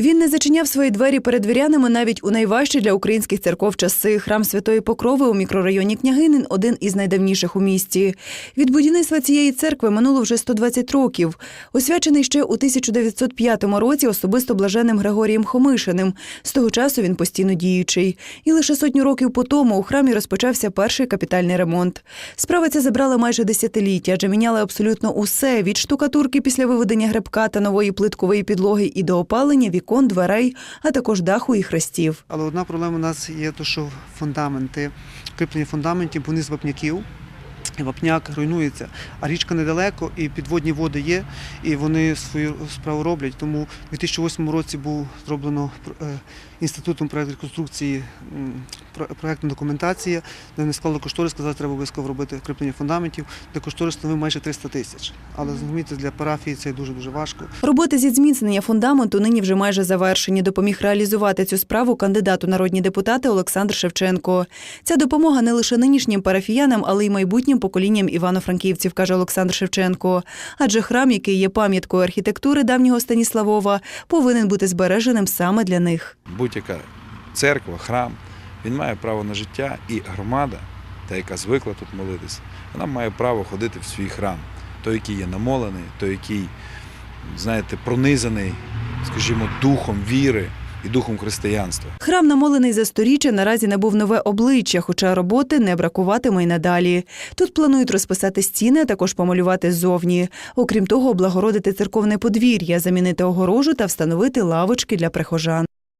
Він не зачиняв свої двері перед вірянами навіть у найважчі для українських церков часи. Храм Святої Покрови у мікрорайоні Княгинин один із найдавніших у місті. Від будівництва цієї церкви минуло вже 120 років. Освячений ще у 1905 році особисто блаженним Григорієм Хомишиним. З того часу він постійно діючий. І лише сотню років по тому у храмі розпочався перший капітальний ремонт. Справа ця забрала майже десятиліття, адже міняли абсолютно усе від штукатурки після виведення гребка та нової плиткової підлоги і до опалення дверей, а також даху і хрестів. Але одна проблема у нас є, то що фундаменти, кріплення фундаментів, вони з вапняків. Вапняк руйнується, а річка недалеко, і підводні води є, і вони свою справу роблять. Тому у 2008 році був зроблено е, інститутом проєкту реконструкції проєктна документація, де вони склали кошторис, сказали, треба обов'язково робити кріплення фундаментів, де кошторис становив майже 300 тисяч. Але зрозумієте, для парафії це дуже дуже важко. Роботи зі зміцнення фундаменту нині вже майже завершені. Допоміг реалізувати цю справу кандидат у народні депутати Олександр Шевченко. Ця допомога не лише нинішнім парафіянам, але й майбутнім поколінням івано-франківців, каже Олександр Шевченко. Адже храм, який є пам'яткою архітектури давнього Станіславова, повинен бути збереженим саме для них. будь-яка церква, храм, він має право на життя, і громада, та яка звикла тут молитися, вона має право ходити в свій храм. Той, який є намолений, той, який, знаєте, пронизаний, скажімо, духом віри і духом християнства. Храм, намолений за сторіччя, наразі набув нове обличчя, хоча роботи не бракуватиме й надалі. Тут планують розписати стіни, а також помалювати ззовні. Окрім того, облагородити церковне подвір'я, замінити огорожу та встановити лавочки для прихожан.